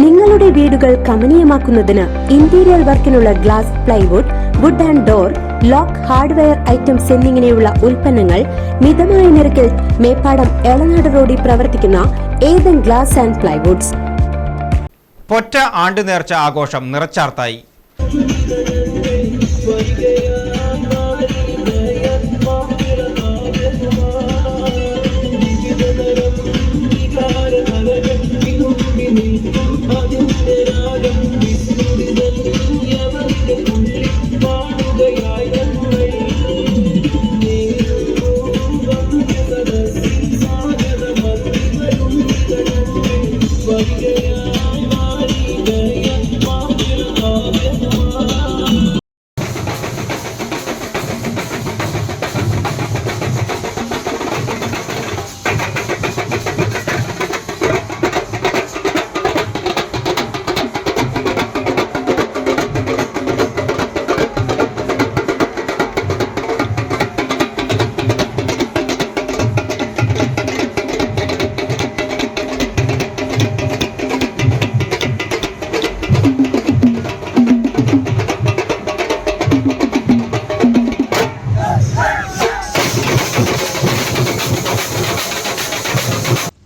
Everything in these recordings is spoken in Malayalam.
നിങ്ങളുടെ വീടുകൾ കമനീയമാക്കുന്നതിന് interior വർക്കിനുള്ള glass plywood wood and door lock hardware items എന്നിങ്ങനെയുള്ള ഉൽപ്പന്നങ്ങൾ മിതമായ നിരക്കിൽ മേപ്പാടം എളനാട് റോഡിൽ പ്രവർത്തിക്കുന്ന Ethan glass and plywoods Potta ആണ്ടു നേർച്ച ആഘോഷം നിറച്ചാർത്തായി.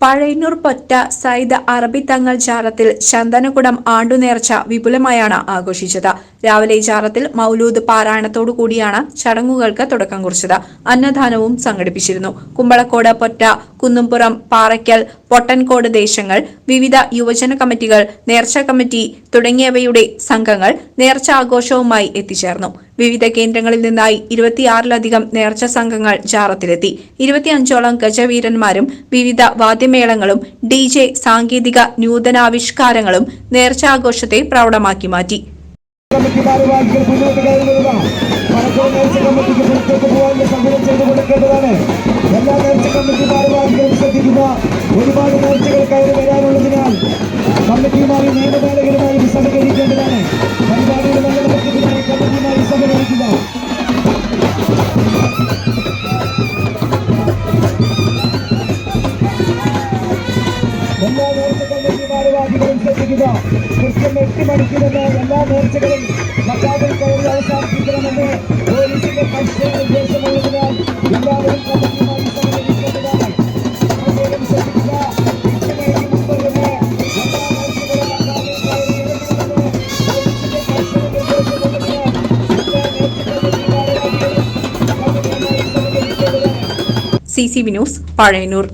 പഴയന്നൂർ പൊറ്റ സൈദ് അറബി തങ്ങൾ ചാലത്തിൽ ചന്ദനകുടം ആണ്ടുനേർച്ച വിപുലമായാണ് ആഘോഷിച്ചത്. രാവിലെ ജാറത്തിൽ മൗലൂദ് പാരായണത്തോടു കൂടിയാണ് ചടങ്ങുകൾക്ക് തുടക്കം കുറിച്ചത്. അന്നദാനവും സംഘടിപ്പിച്ചിരുന്നു. കുമ്പളക്കോട് പൊറ്റ കുന്നുംപുറം പാറയ്ക്കൽ പൊട്ടൻകോട് ദേശങ്ങൾ വിവിധ യുവജന കമ്മിറ്റികൾ നേർച്ച കമ്മിറ്റി തുടങ്ങിയവയുടെ സംഘങ്ങൾ നേർച്ച ആഘോഷവുമായി എത്തിച്ചേർന്നു. വിവിധ കേന്ദ്രങ്ങളിൽ നിന്നായി ഇരുപത്തിയാറിലധികം നേർച്ച സംഘങ്ങൾ ജാറത്തിലെത്തി. ഇരുപത്തിയഞ്ചോളം ഗജവീരന്മാരും വിവിധ വാദ്യമേളങ്ങളും ഡി സാങ്കേതിക നൂതനാവിഷ്കാരങ്ങളും നേർച്ചാഘോഷത്തെ പ്രൗഢമാക്കി മാറ്റി. കമ്മിറ്റി ഭാരവാഹികൾ മുന്നോട്ട് കയറുന്നതാണ് മലപ്പുറം നേർച്ച കമ്മിറ്റിക്ക് പുറത്തേക്ക് പോകാനുള്ള സൗകര്യം ചെയ്തു കൊടുക്കേണ്ടതാണ്. എല്ലാ നേർച്ച കമ്മിറ്റി ഭാരവാഹികളും ശ്രദ്ധിക്കുക ഒരുപാട് നേർച്ചകൾ കയറി വരാനുള്ളതിനാൽ കമ്മിറ്റിയുമായി നിയമപാലകരുമായി സഹകരിക്കേണ്ടതാണ് പരിപാടിയുടെ നല്ല കമ്മിറ്റിയുമായി സഹകരിക്കുക ഭാരവാഹികളും ശ്രദ്ധിക്കുക കൃത്യം എട്ട് മണിക്ക് തന്നെ എല്ലാ നേർച്ചകളും മക്കാവിൽ കയറി അവസാനിപ്പിക്കണമെന്ന് പോലീസിന്റെ കർശന നിർദ്ദേശമുള്ളതിനാൽ എല്ലാവരും C C V news Pazhayannur.